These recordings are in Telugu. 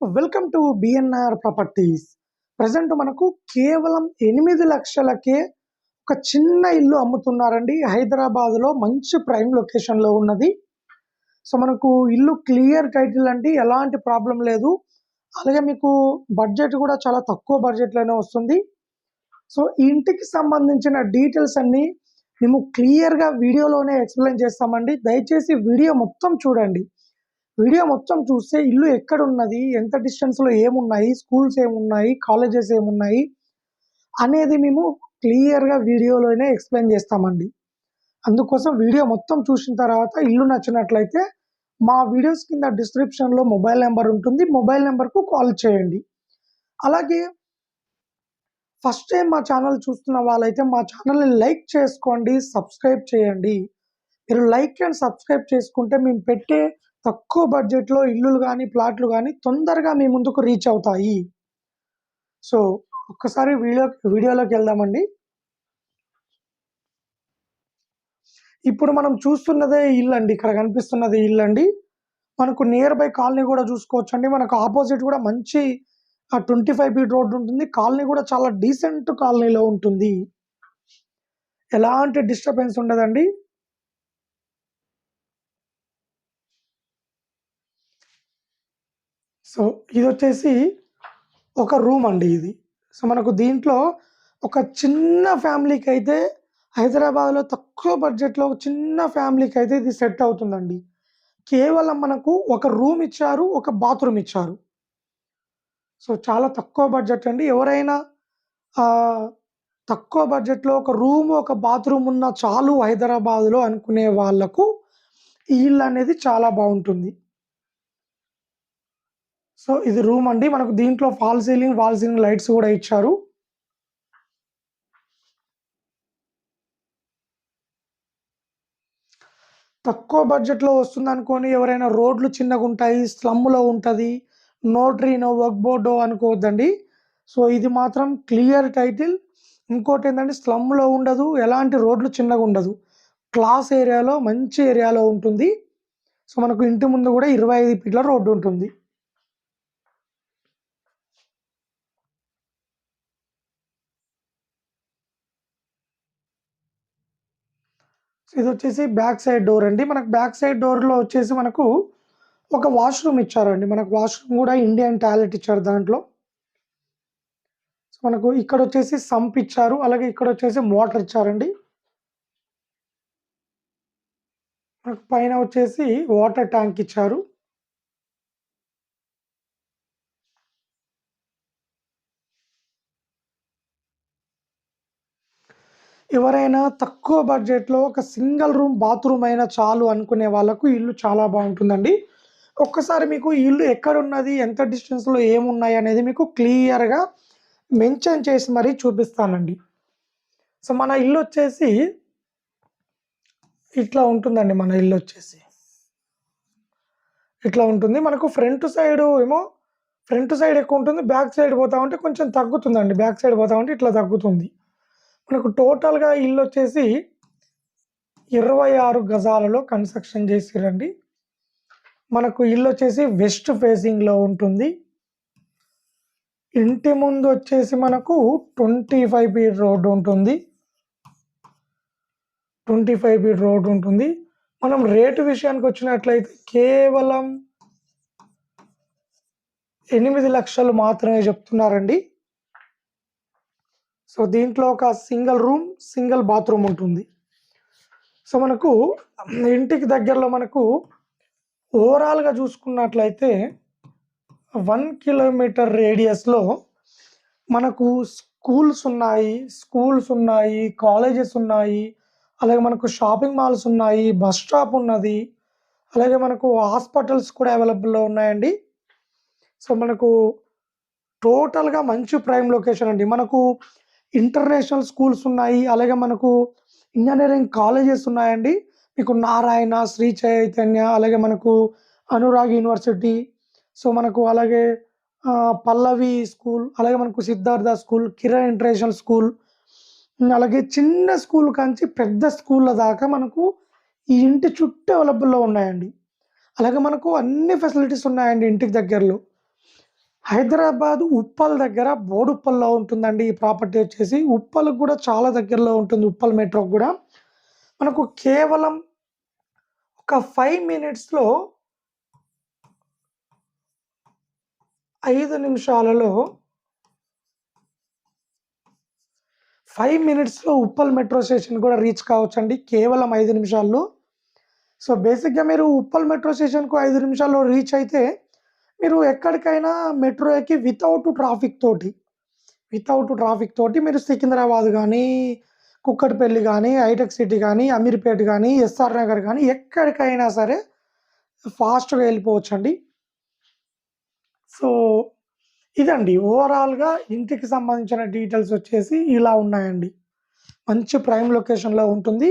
Welcome to BNR properties present మనకు కేవలం ఎనిమిది లక్షలకే ఒక చిన్న ఇల్లు అమ్ముతున్నారండి. హైదరాబాద్లో మంచి ప్రైమ్ లొకేషన్లో ఉన్నది. సో మనకు ఇల్లు క్లియర్ టైటిల్ అండి. ఎలాంటి ప్రాబ్లం లేదు. అలాగే మీకు బడ్జెట్ కూడా చాలా తక్కువ బడ్జెట్లోనే వస్తుంది. సో ఇంటికి సంబంధించిన డీటెయిల్స్ అన్నీ మేము క్లియర్గా వీడియోలోనే ఎక్స్ప్లెయిన్ చేస్తామండి. దయచేసి వీడియో మొత్తం చూడండి. వీడియో మొత్తం చూస్తే ఇల్లు ఎక్కడ ఉన్నది ఎంత డిస్టెన్స్లో ఏమున్నాయి? స్కూల్స్ ఏమున్నాయి? కాలేజెస్ ఏమున్నాయి? అనేది మేము క్లియర్గా వీడియోలోనే ఎక్స్ప్లెయిన్ చేస్తామండి. అందుకోసం వీడియో మొత్తం చూసిన తర్వాత ఇల్లు నచ్చినట్లయితే మా వీడియోస్ కింద డిస్క్రిప్షన్లో మొబైల్ నెంబర్ ఉంటుంది. మొబైల్ నెంబర్కు కాల్ చేయండి. అలాగే ఫస్ట్ టైం మా ఛానల్ చూస్తున్న వాళ్ళైతే మా ఛానల్ని లైక్ చేసుకోండి సబ్స్క్రైబ్ చేయండి. మీరు లైక్ అండ్ సబ్స్క్రైబ్ చేసుకుంటే మేము పెట్టే తక్కువ బడ్జెట్లో ఇల్లులు కానీ ప్లాట్లు కానీ తొందరగా మీ ముందుకు రీచ్ అవుతాయి. సో ఒక్కసారి వీడియో వీడియోలోకి వెళ్దామండి. ఇప్పుడు మనం చూస్తున్నదే ఇల్లు అండి. ఇక్కడ కనిపిస్తున్నది ఇల్లు అండి. మనకు నియర్ బై కాలనీ కూడా చూసుకోవచ్చు అండి మనకు ఆపోజిట్ కూడా మంచి ట్వంటీ ఫైవ్ ఫీట్ రోడ్డు ఉంటుంది. కాలనీ కూడా చాలా డీసెంట్ కాలనీలో ఉంటుంది. ఎలాంటి డిస్టర్బెన్స్ ఉండదండి. సో ఇది వచ్చేసి ఒక రూమ్ అండి ఇది. సో మనకు దీంట్లో ఒక చిన్న ఫ్యామిలీకి అయితే హైదరాబాద్లో తక్కువ బడ్జెట్లో ఒక చిన్న ఫ్యామిలీకి అయితే ఇది సెట్ అవుతుందండి. కేవలం మనకు ఒక రూమ్ ఇచ్చారు ఒక బాత్రూమ్ ఇచ్చారు. సో చాలా తక్కువ బడ్జెట్ అండి. ఎవరైనా తక్కువ బడ్జెట్లో ఒక రూమ్ ఒక బాత్రూమ్ ఉన్న చాలు హైదరాబాద్లో అనుకునే వాళ్ళకు ఈ ఇల్లు అనేది చాలా బాగుంటుంది. సో ఇది రూమ్ అండి. మనకు దీంట్లో fall ceiling wall ceiling lights కూడా ఇచ్చారు. తక్కువ బడ్జెట్లో వస్తుంది అనుకోని ఎవరైనా రోడ్లు చిన్నగా ఉంటాయి స్లమ్లో ఉంటుంది నోటరీనో వర్క్ బోర్డో అనుకోవద్దండి. సో ఇది మాత్రం క్లియర్ టైటిల్. ఇంకోటి ఏంటంటే స్లమ్లో ఉండదు ఎలాంటి రోడ్లు చిన్నగా ఉండదు. క్లాస్ ఏరియాలో మంచి ఏరియాలో ఉంటుంది. సో మనకు ఇంటి ముందు కూడా ఇరవై ఐదు ఫీట్ల రోడ్డు ఉంటుంది. ఇది వచ్చేసి బ్యాక్ సైడ్ డోర్ అండి. మనకు బ్యాక్ సైడ్ డోర్లో వచ్చేసి మనకు ఒక వాష్రూమ్ ఇచ్చారండి. మనకు వాష్రూమ్ కూడా ఇండియన్ టాయిలెట్ ఇచ్చారు దాంట్లో. సో మనకు ఇక్కడ వచ్చేసి సంప్ ఇచ్చారు. అలాగే ఇక్కడ వచ్చేసి మోటార్ ఇచ్చారండి. మనకు పైన వచ్చేసి వాటర్ ట్యాంక్ ఇచ్చారు. ఎవరైనా తక్కువ బడ్జెట్లో ఒక సింగిల్ రూమ్ బాత్రూమ్ అయినా చాలు అనుకునే వాళ్ళకు ఇల్లు చాలా బాగుంటుందండి. ఒక్కసారి మీకు ఇల్లు ఎక్కడున్నది ఎంత డిస్టెన్స్లో ఏమున్నాయి అనేది మీకు క్లియర్గా మెన్షన్ చేసి మరీ చూపిస్తానండి. సో మన ఇల్లు వచ్చేసి ఇట్లా ఉంటుందండి మన ఇల్లు వచ్చేసి. ఇట్లా ఉంటుంది. మనకు ఫ్రంట్ సైడ్ ఏమో ఫ్రంట్ సైడ్ ఎక్కువ ఉంటుంది బ్యాక్ సైడ్ పోతా ఉంటే కొంచెం తగ్గుతుందండి. బ్యాక్ సైడ్ పోతా ఉంటే ఇట్లా తగ్గుతుంది. మనకు టోటల్గా ఇల్లు వచ్చేసి ఇరవై ఆరు గజాలలో కన్స్ట్రక్షన్ చేసిరండి. మనకు ఇల్లు వచ్చేసి వెస్ట్ ఫేసింగ్లో ఉంటుంది. ఇంటి ముందు వచ్చేసి మనకు ట్వంటీ ఫైవ్ ఫీట్ రోడ్ ఉంటుంది. ట్వంటీ ఫైవ్ ఫీట్ రోడ్ ఉంటుంది. మనం రేటు విషయానికి వచ్చినట్లయితే కేవలం ఎనిమిది లక్షలు మాత్రమే చెప్తున్నారండి. సో దీంట్లో ఒక సింగిల్ రూమ్ సింగిల్ బాత్రూమ్ ఉంటుంది. సో మనకు ఇంటికి దగ్గరలో మనకు ఓవరాల్గా చూసుకున్నట్లయితే వన్ కిలోమీటర్ రేడియస్లో మనకు స్కూల్స్ ఉన్నాయి స్కూల్స్ ఉన్నాయి కాలేజెస్ ఉన్నాయి అలాగే మనకు షాపింగ్ మాల్స్ ఉన్నాయి బస్ స్టాప్ ఉన్నది అలాగే మనకు హాస్పిటల్స్ కూడా అవైలబుల్లో ఉన్నాయండి. సో మనకు టోటల్గా మంచి ప్రైమ్ లొకేషన్ అండి. మనకు ఇంటర్నేషనల్ స్కూల్స్ ఉన్నాయి అలాగే మనకు ఇంజనీరింగ్ కాలేజెస్ ఉన్నాయండి. మీకు నారాయణ శ్రీ చైతన్య అలాగే మనకు అనురాగ్ యూనివర్సిటీ సో మనకు అలాగే పల్లవి స్కూల్ అలాగే మనకు Siddhartha school Kiran international school అలాగే చిన్న స్కూల్ కాంచి పెద్ద స్కూళ్ళ దాకా మనకు ఈ ఇంటి చుట్టూ అవైలబుల్లో ఉన్నాయండి. అలాగే మనకు అన్ని ఫెసిలిటీస్ ఉన్నాయండి ఇంటికి దగ్గరలో. హైదరాబాద్ ఉప్పల్ దగ్గర బోడుప్పల్లో ఉంటుందండి ఈ ప్రాపర్టీ వచ్చేసి. ఉప్పల్కి కూడా చాలా దగ్గరలో ఉంటుంది ఉప్పల్ మెట్రోకి కూడా. మనకు కేవలం ఒక ఫైవ్ మినిట్స్లో ఐదు నిమిషాలలో ఫైవ్ మినిట్స్లో ఉప్పల్ మెట్రో స్టేషన్ కూడా రీచ్ కావచ్చండి కేవలం ఐదు నిమిషాల్లో. సో బేసిక్గా మీరు ఉప్పల్ మెట్రో స్టేషన్కు ఐదు నిమిషాల్లో రీచ్ అయితే మీరు ఎక్కడికైనా మెట్రో ఎక్కి వితౌట్ ట్రాఫిక్ తోటి వితౌట్ ట్రాఫిక్ తోటి మీరు సికింద్రాబాద్ కానీ కుక్కటిపల్లి కానీ హైటెక్ సిటీ కానీ అమీర్పేట కానీ ఎస్ఆర్ నగర్ కానీ ఎక్కడికైనా సరే ఫాస్ట్గా వెళ్ళిపోవచ్చండి. సో ఇదండి. ఓవరాల్గా ఇంటికి సంబంధించిన డీటెయిల్స్ వచ్చేసి ఇలా ఉన్నాయండి. మంచి ప్రైమ్ లొకేషన్లో ఉంటుంది.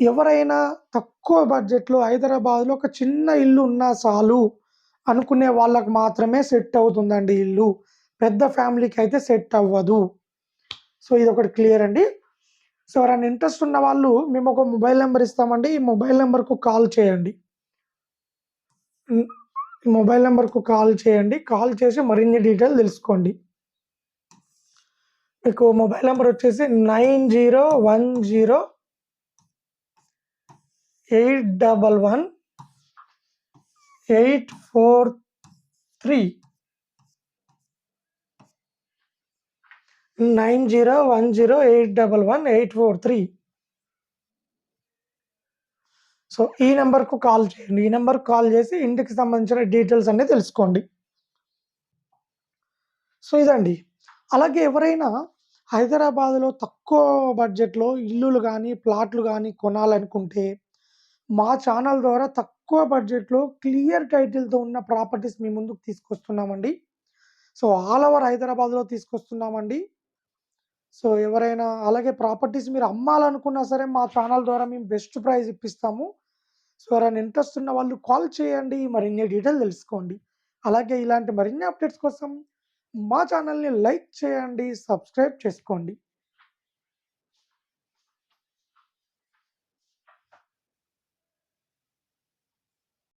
ఎవరైనా తక్కువ బడ్జెట్లో హైదరాబాద్లో ఒక చిన్న ఇల్లు ఉన్నా చాలు అనుకునే వాళ్ళకు మాత్రమే సెట్ అవుతుందండి ఇల్లు. పెద్ద ఫ్యామిలీకి అయితే సెట్ అవ్వదు. సో ఇది ఒకటి క్లియర్ అండి. సో ఎవరైనా ఇంట్రెస్ట్ ఉన్న వాళ్ళు మేము ఒక మొబైల్ నెంబర్ ఇస్తామండి. ఈ మొబైల్ నెంబర్కు కాల్ చేయండి. ఈ మొబైల్ నెంబర్కు కాల్ చేయండి. కాల్ చేసి మరిన్ని డీటెయిల్ తెలుసుకోండి. మీకు మొబైల్ నెంబర్ వచ్చేసి nine zero one zero eight double one eight four three. Nine zero one zero eight double one eight four three. So ఈ నెంబర్కు కాల్ చేయండి. ఈ నెంబర్కు కాల్ చేసి ఇంటికి సంబంధించిన డీటెయిల్స్ అన్నీ తెలుసుకోండి. సో ఇదండి. అలాగే ఎవరైనా హైదరాబాద్లో తక్కువ బడ్జెట్లో ఇల్లులు కానీ ప్లాట్లు కానీ కొనాలనుకుంటే మా ఛానల్ ద్వారా తక్కువ తక్కువ బడ్జెట్లో క్లియర్ టైటిల్తో ఉన్న ప్రాపర్టీస్ మీ ముందుకు తీసుకొస్తున్నామండి. సో ఆల్ ఓవర్ హైదరాబాద్లో తీసుకొస్తున్నామండి. సో ఎవరైనా అలాగే ప్రాపర్టీస్ మీరు అమ్మాలనుకున్నా సరే మా ఛానల్ ద్వారా మేము బెస్ట్ ప్రైస్ ఇప్పిస్తాము. సో ఎవరైనా ఇంట్రెస్ట్ ఉన్న వాళ్ళు కాల్ చేయండి. మరిన్ని డీటెయిల్ తెలుసుకోండి. అలాగే ఇలాంటి మరిన్ని అప్డేట్స్ కోసం మా ఛానల్ని లైక్ చేయండి సబ్స్క్రైబ్ చేసుకోండి.